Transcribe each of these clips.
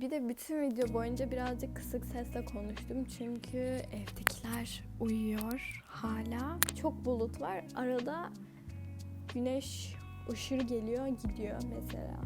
bir de bütün video boyunca birazcık kısık sesle konuştum. Çünkü evdekiler uyuyor hala. Çok bulut var. Arada güneş ışır geliyor gidiyor mesela.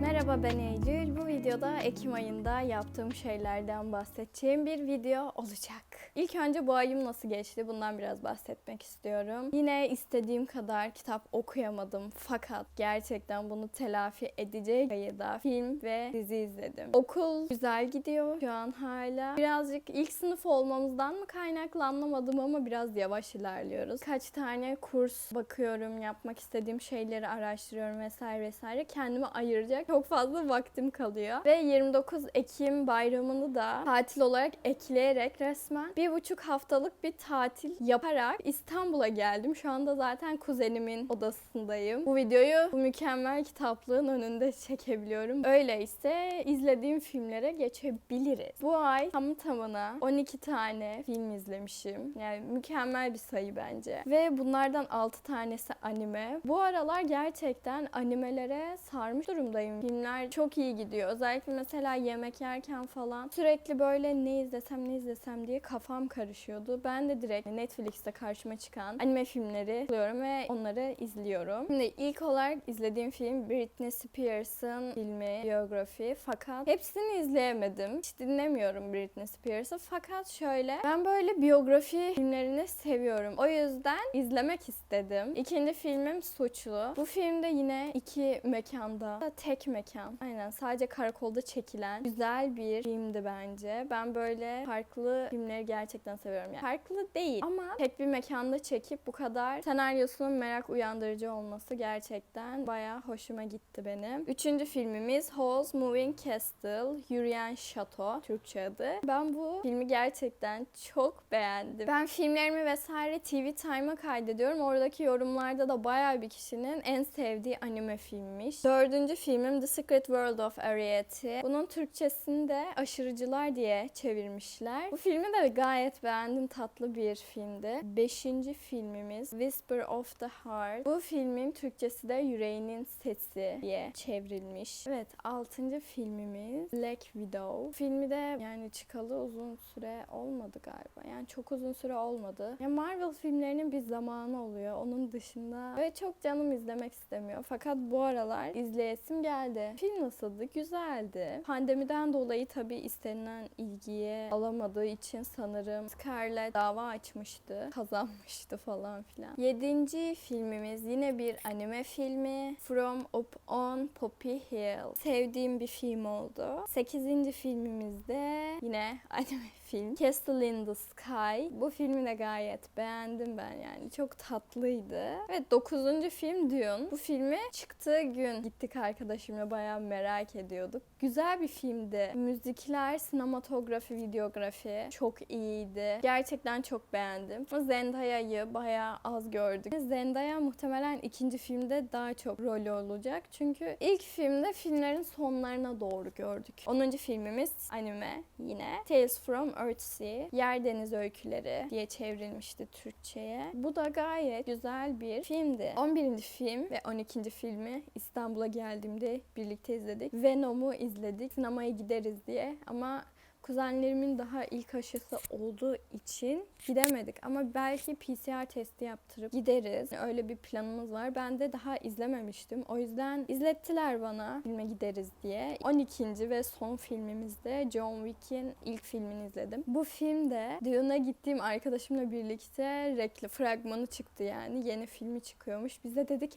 Merhaba ben Eylül. Bu videoda Ekim ayında yaptığım şeylerden bahsedeceğim bir video olacak. İlk önce bu ayım nasıl geçti bundan biraz bahsetmek istiyorum. Yine istediğim kadar kitap okuyamadım fakat gerçekten bunu telafi edecek sayıda film ve dizi izledim. Okul güzel gidiyor şu an hala. Birazcık ilk sınıf olmamızdan mı kaynaklı anlamadım ama biraz yavaş ilerliyoruz. Kaç tane kurs bakıyorum, yapmak istediğim şeyleri araştırıyorum vesaire vesaire. Kendimi ayıracak çok fazla vaktim kalıyor. Ve 29 Ekim bayramını da tatil olarak ekleyerek resmen bir buçuk haftalık bir tatil yaparak İstanbul'a geldim. Şu anda zaten kuzenimin odasındayım. Bu videoyu bu mükemmel kitaplığın önünde çekebiliyorum. Öyleyse izlediğim filmlere geçebiliriz. Bu ay tam tamına 12 tane film izlemişim. Yani mükemmel bir sayı bence. Ve bunlardan 6 tanesi anime. Bu aralar gerçekten animelere sarmış durumdayım. Filmler çok iyi gidiyor. Özellikle mesela yemek yerken falan sürekli böyle ne izlesem ne izlesem diye kafam karışıyordu. Ben de direkt Netflix'te karşıma çıkan anime filmleri buluyorum ve onları izliyorum. Şimdi ilk olarak izlediğim film Britney Spears'ın filmi, biyografi. Fakat hepsini izleyemedim. Hiç dinlemiyorum Britney Spears'ı. Fakat şöyle ben böyle biyografi filmlerini seviyorum. O yüzden izlemek istedim. İkinci filmim Suçlu. Bu filmde yine iki mekanda, tek mekan. Aynen sadece karakolda çekilen güzel bir filmdi bence. Ben böyle farklı filmleri gerçekten seviyorum. Yani farklı değil ama tek bir mekanda çekip bu kadar senaryosunun merak uyandırıcı olması gerçekten bayağı hoşuma gitti benim. Üçüncü filmimiz Halls Moving Castle, Yürüyen Şato, Türkçe adı. Ben bu filmi gerçekten çok beğendim. Ben filmlerimi vesaire TV Time'a kaydediyorum. Oradaki yorumlarda da bayağı bir kişinin en sevdiği anime filmmiş. Dördüncü filmim The Secret World of Ariete. Bunun Türkçesini de Aşırıcılar diye çevirmişler. Bu filmi de gayet beğendim. Tatlı bir filmdi. Beşinci filmimiz Whisper of the Heart. Bu filmin Türkçesi de Yüreğinin Sesi diye çevrilmiş. Evet, altıncı filmimiz Black Widow. Filmi de yani çıkalı uzun süre olmadı galiba. Yani çok uzun süre olmadı. Ya Marvel filmlerinin bir zamanı oluyor. Onun dışında ve çok canım izlemek istemiyor. Fakat bu aralar izleyesim geldi. Film nasıldı? Güzeldi. Pandemiden dolayı tabii istenilen ilgiye alamadığı için sanırım Scarlett dava açmıştı. Kazanmıştı falan filan. Yedinci filmimiz yine bir anime filmi. From Up on Poppy Hill. Sevdiğim bir film oldu. Sekizinci filmimizde yine anime film. Castle in the Sky. Bu filmi de gayet beğendim ben yani. Çok tatlıydı. Ve dokuzuncu film Dune. Bu filmi çıktığı gün gittik arkadaşımla bayağı merak ediyorduk. Güzel bir filmdi. Müzikler, sinematografi, videografi çok iyiydi. Gerçekten çok beğendim. Zendaya'yı bayağı az gördük. Zendaya muhtemelen ikinci filmde daha çok rolü olacak. Çünkü ilk filmde filmlerin sonlarına doğru gördük. 10. filmimiz anime yine. Tales from Earthsea, Yer Deniz Öyküleri diye çevrilmişti Türkçe'ye. Bu da gayet güzel bir filmdi. 11. film ve 12. filmi İstanbul'a geldiğimde birlikte izledik. Venom'u izledik. Sinemaya gideriz diye ama kuzenlerimin daha ilk aşısı olduğu için gidemedik. Ama belki PCR testi yaptırıp gideriz. Öyle bir planımız var. Ben de daha izlememiştim. O yüzden izlettiler bana filme gideriz diye. 12. ve son filmimizde John Wick'in ilk filmini izledim. Bu filmde Dune'a gittiğim arkadaşımla birlikte reklam fragmanı çıktı yani. Yeni filmi çıkıyormuş. Biz de dedik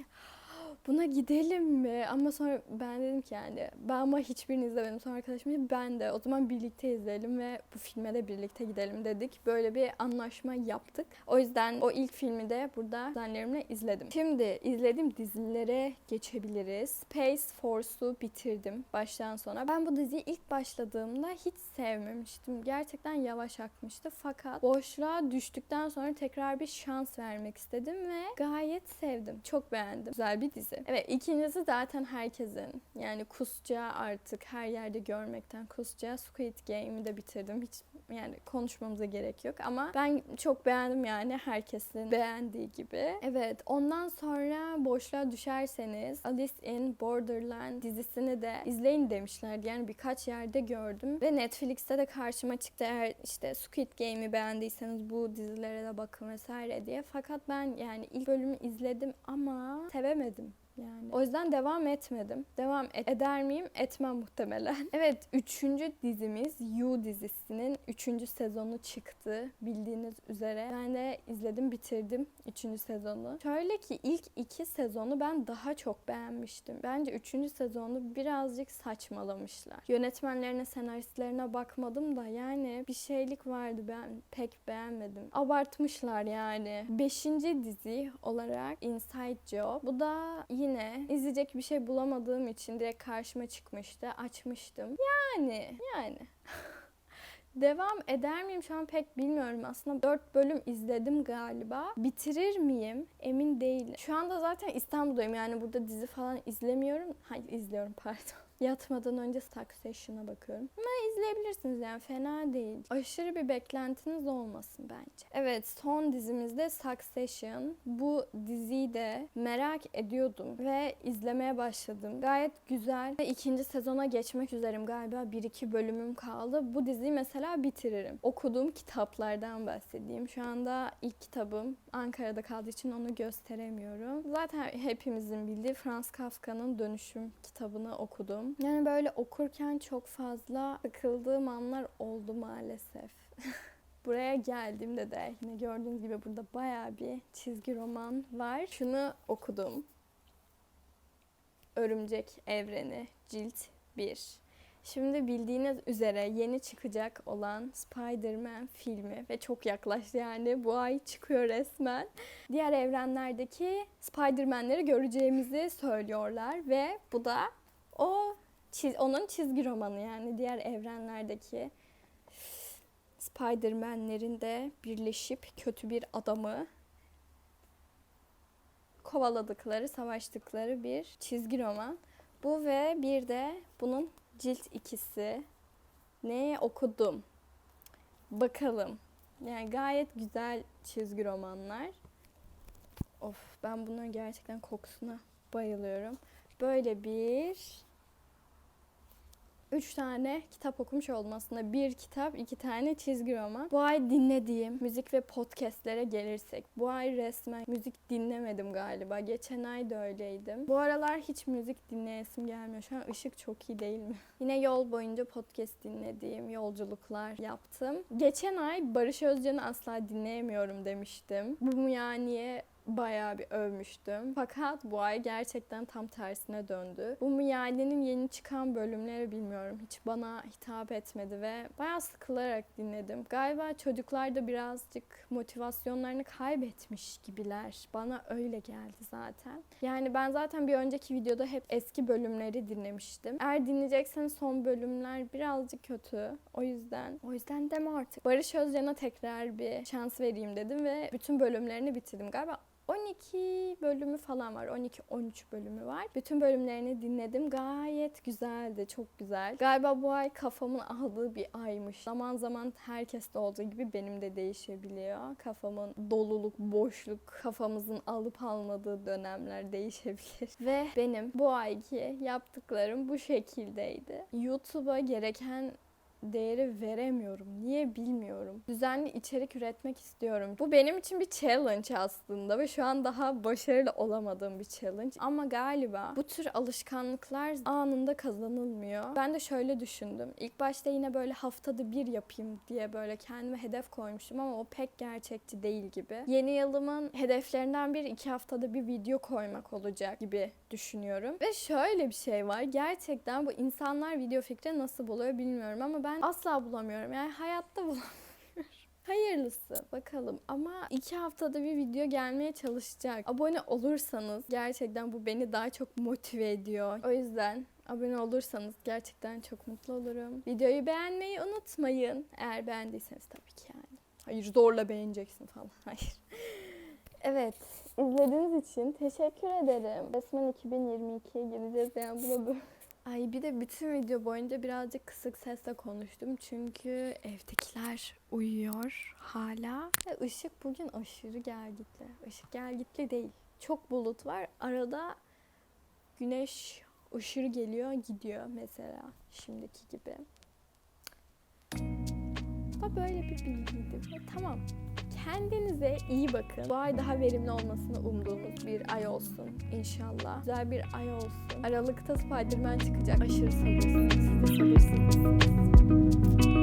buna gidelim mi? Ama sonra ben dedim ki yani ben ama hiçbirini izlemedim. Sonra arkadaşım ben de o zaman birlikte izleyelim ve bu filme de birlikte gidelim dedik. Böyle bir anlaşma yaptık. O yüzden o ilk filmi de burada kuzenlerimle izledim. Şimdi izlediğim dizilere geçebiliriz. Space Force'u bitirdim baştan sona. Ben bu diziyi ilk başladığımda hiç sevmemiştim. Gerçekten yavaş akmıştı. Fakat boşluğa düştükten sonra tekrar bir şans vermek istedim ve gayet sevdim. Çok beğendim. Güzel bir dizi. Evet ikincisi zaten herkesin yani kusça artık her yerde görmekten kusça Squid Game'i de bitirdim. Hiç yani konuşmamıza gerek yok ama ben çok beğendim yani herkesin beğendiği gibi. Evet ondan sonra boşluğa düşerseniz Alice in Borderland dizisini de izleyin demişlerdi. Yani birkaç yerde gördüm ve Netflix'te de karşıma çıktı eğer işte Squid Game'i beğendiyseniz bu dizilere de bakın vesaire diye. Fakat ben yani ilk bölümü izledim ama sevemedim. Yani. O yüzden devam etmedim. Devam et- eder miyim? Etmem muhtemelen. Evet, üçüncü dizimiz You dizisinin üçüncü sezonu çıktı. Bildiğiniz üzere. Ben de izledim, bitirdim üçüncü sezonu. Şöyle ki ilk iki sezonu ben daha çok beğenmiştim. Bence üçüncü sezonu birazcık saçmalamışlar. Yönetmenlerine, senaristlerine bakmadım da yani bir şeylik vardı ben pek beğenmedim. Abartmışlar yani. Beşinci dizi olarak Inside Job. Bu da yine izleyecek bir şey bulamadığım için direkt karşıma çıkmıştı. Açmıştım. Yani, yani. Devam eder miyim şu an pek bilmiyorum. Aslında 4 bölüm izledim galiba. Bitirir miyim? Emin değilim. Şu anda zaten İstanbul'dayım. Yani burada dizi falan izlemiyorum. Hayır izliyorum pardon. Yatmadan önce Succession'a bakıyorum. Ama izleyebilirsiniz yani fena değil. Aşırı bir beklentiniz olmasın bence. Evet son dizimizde Succession. Bu diziyi de merak ediyordum ve izlemeye başladım. Gayet güzel ve ikinci sezona geçmek üzereyim galiba. 1-2 bölümüm kaldı. Bu diziyi mesela bitiririm. Okuduğum kitaplardan bahsedeyim. Şu anda ilk kitabım Ankara'da kaldığı için onu gösteremiyorum. Zaten hepimizin bildiği Franz Kafka'nın Dönüşüm kitabını okudum. Yani böyle okurken çok fazla sıkıldığım anlar oldu maalesef. Buraya geldiğimde de yine gördüğünüz gibi burada bayağı bir çizgi roman var. Şunu okudum. Örümcek Evreni Cilt 1. Şimdi bildiğiniz üzere yeni çıkacak olan Spider-Man filmi ve çok yaklaştı yani bu ay çıkıyor resmen. Diğer evrenlerdeki Spider-Man'leri göreceğimizi söylüyorlar ve bu da o çiz, onun çizgi romanı yani diğer evrenlerdeki Spider-Man'lerin de birleşip kötü bir adamı kovaladıkları, savaştıkları bir çizgi roman. Bu ve bir de bunun cilt ikisi. Ne okudum? Bakalım. Yani gayet güzel çizgi romanlar. Of ben bunun gerçekten kokusuna bayılıyorum. Böyle bir üç tane kitap okumuş oldum aslında. Bir kitap, iki tane çizgi roman. Bu ay dinlediğim müzik ve podcastlere gelirsek. Bu ay resmen müzik dinlemedim galiba. Geçen ay da öyleydim. Bu aralar hiç müzik dinleyesim gelmiyor. Şu an ışık çok iyi değil mi? Yine yol boyunca podcast dinlediğim, yolculuklar yaptım. Geçen ay Barış Özcan'ı asla dinleyemiyorum demiştim. Bu mu yaniye bayağı bir övmüştüm. Fakat bu ay gerçekten tam tersine döndü. Bu Miyale'nin yeni çıkan bölümleri bilmiyorum. Hiç bana hitap etmedi ve bayağı sıkılarak dinledim. Galiba çocuklar da birazcık motivasyonlarını kaybetmiş gibiler. Bana öyle geldi zaten. Yani ben zaten bir önceki videoda hep eski bölümleri dinlemiştim. Eğer dinleyecekseniz son bölümler birazcık kötü. O yüzden o yüzden deme artık. Barış Özcan'a tekrar bir şans vereyim dedim ve bütün bölümlerini bitirdim. Galiba 12 bölümü falan var. 12-13 bölümü var. Bütün bölümlerini dinledim. Gayet güzeldi. Çok güzel. Galiba bu ay kafamın aldığı bir aymış. Zaman zaman herkeste olduğu gibi benim de değişebiliyor. Kafamın doluluk, boşluk, kafamızın alıp almadığı dönemler değişebilir. Ve benim bu ayki yaptıklarım bu şekildeydi. YouTube'a gereken değeri veremiyorum. Niye bilmiyorum. Düzenli içerik üretmek istiyorum. Bu benim için bir challenge aslında ve şu an daha başarılı olamadığım bir challenge. Ama galiba bu tür alışkanlıklar anında kazanılmıyor. Ben de şöyle düşündüm. İlk başta yine böyle haftada bir yapayım diye böyle kendime hedef koymuştum ama o pek gerçekçi değil gibi. Yeni yılımın hedeflerinden bir iki haftada bir video koymak olacak gibi düşünüyorum. Ve şöyle bir şey var. Gerçekten bu insanlar video fikri nasıl buluyor bilmiyorum ama ben asla bulamıyorum. Yani hayatta bulamıyorum. Hayırlısı bakalım ama iki haftada bir video gelmeye çalışacak. Abone olursanız gerçekten bu beni daha çok motive ediyor. O yüzden abone olursanız gerçekten çok mutlu olurum. Videoyu beğenmeyi unutmayın. Eğer beğendiyseniz tabii ki yani. Hayır zorla beğeneceksin falan. Hayır. Evet. izlediğiniz için teşekkür ederim. Resmen 2022'ye gireceğiz yani buna böyle. Ay bir de bütün video boyunca birazcık kısık sesle konuştum çünkü evdekiler uyuyor hala. Ve ışık bugün aşırı gelgitli. Işık gelgitli değil. Çok bulut var. Arada güneş aşırı geliyor gidiyor mesela şimdiki gibi. Da böyle bir bilgiydi. Ve tamam. Kendinize iyi bakın. Bu ay daha verimli olmasını umduğumuz bir ay olsun inşallah. Güzel bir ay olsun. Aralıkta Spider-Man çıkacak. Aşırı sabırsızım. Siz de sabırsız mısınız?